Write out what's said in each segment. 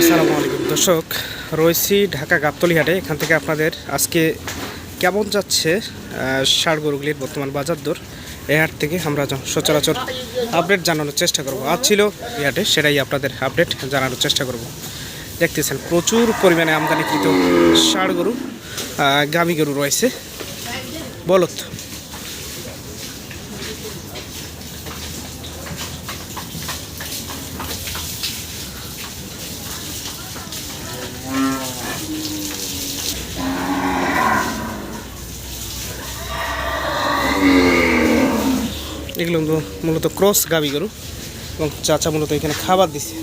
আসসালামু আলাইকুম। দর্শক, রয়েছি ঢাকা গাবতলি হাটে এখান থেকে আপনাদের আজকে কেমন যাচ্ছে ষাড় গরুগুলির বর্তমান বাজার দর? এই হাট থেকে আমরা সচরাচর আপডেট জানানোর চেষ্টা করব। আজ ছিল এই হাটে, সেটাই আপনাদের আপডেট জানানোর চেষ্টা করব। দেখতেছেন, প্রচুর পরিমাণে আমদানিকৃত ষাড় গরু গরু রয়েছে। বলত এগুলো মূলত ক্রস গাবি গরু এবং চাচা মূলত এখানে খাবার দিছে।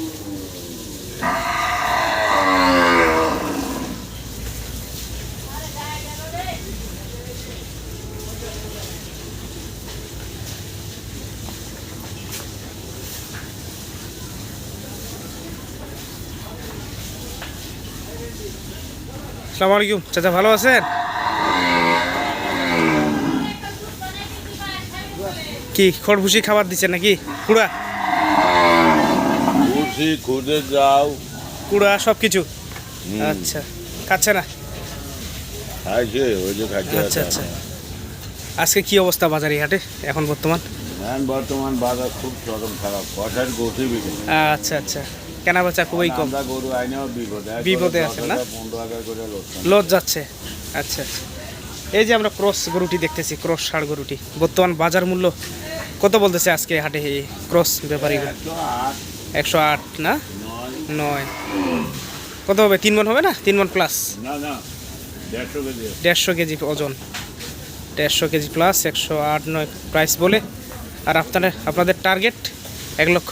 আসসালামু আলাইকুম, চাচা ভালো আছেন? কি খড়ভুসি খাবার দিচ্ছেন নাকি? কুড়া। খুশি খুঁজে যাও। কুড়া সব কিছু আচ্ছা খাচ্ছে না? খাইছে ওই যে খাইছে আচ্ছা আচ্ছা। আজকে কি অবস্থা বাজারে হাটে এখন বর্তমান? এখন বর্তমান বাজার খুব চরম খারাপ কটার গতি বিক্রি আচ্ছা আচ্ছা। কেনা বেচা খুবই কম। গরু আইনেও বিপদে। বিপদে আছে না? লজ যাচ্ছে। আচ্ছা আচ্ছা। এই যে আমরা ক্রস গরুটি দেখতেছি ক্রস ষাড় গরুটি। বর্তমান বাজার মূল্য কত বলতেছে আজকে হাটে ক্রস ব্যাপারী একশো আট না? নয়। কত হবে? তিন মন হবে না? তিন মন প্লাস দেড়শো কেজি ওজন। দেড়শো কেজি প্লাস একশো আট নয় প্রাইস বলে। আর আপনাদের আপনাদের টার্গেট এক লক্ষ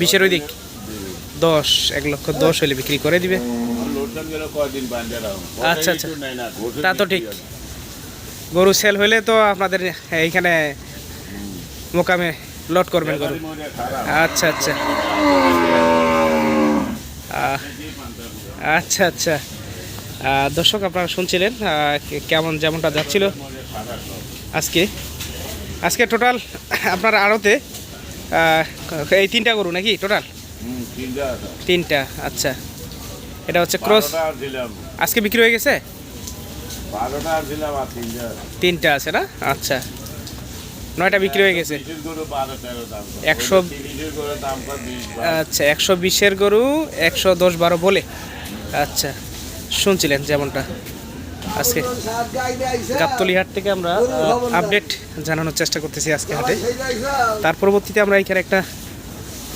বিশের ওই দিক। দশ এক লক্ষ দশ হলে বিক্রি করে দিবে। আচ্ছা, আচ্ছা। তা তো ঠিক। গরু সেল হলে তো আপনাদের এইখানে মোকামে লট করবেন গরু। আচ্ছা আচ্ছা। আচ্ছা আচ্ছা। দর্শক আপনারা শুনছিলেন কেমন যেমনটা যাচ্ছিল আজকে। আজকে টোটাল আপনার আড়তে এই তিনটা গরু নাকি টোটাল? তিনটা আচ্ছা। এটা হচ্ছে ক্রস। আজকে বিক্রি হয়ে গেছে। তিনটা আছে না? আচ্ছা। নয়টা বিক্রি হয়ে গেছে। একশো-। আচ্ছা একশো বিশের গরু একশো দশ বারো বলে। আচ্ছা শুনছিলেন যেমনটা। আজকে গাবতলি হাট থেকে আমরা আপডেট জানানোর চেষ্টা করতেছি আজকে হাটে। তার পরবর্তীতে আমরা এখানে একটা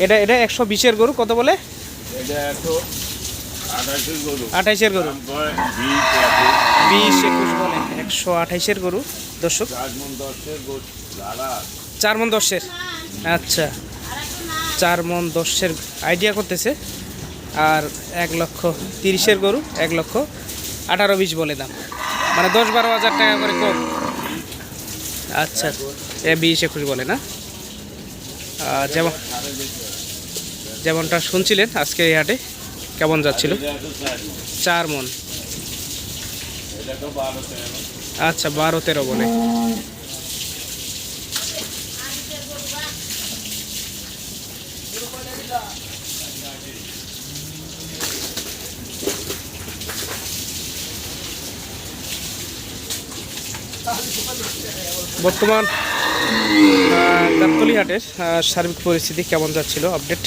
এটা এটা একশো বিশের গরু কত বলে? আঠাইশের গরু। বিশ একুশ। বলে একশো আঠাইশের গরু। দর্শক? চার মন দশের? আচ্ছা। চার মন দশের আইডিয়া করতেছে। আর এক লক্ষ তিরিশের গরু এক লক্ষ আঠারো বিশ বলে দাম। মানে দশ বারো হাজার টাকা করে কম। আচ্ছা। এ বিশ একুশ বলে না? যেমন যেমনটা শুনছিলেন আজকে এই হাটে কেমন যাচ্ছিল? চার মন আচ্ছা বারো তেরো বলে। বর্তমান আহ, গাবতলী হাটের সার্বিক পরিস্থিতি কেমন যাচ্ছিল? আপডেট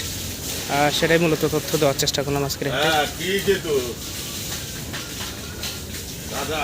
সেটাই মূলত তথ্য দেওয়ার চেষ্টা করলাম আজকের। হ্যাঁ দাদা।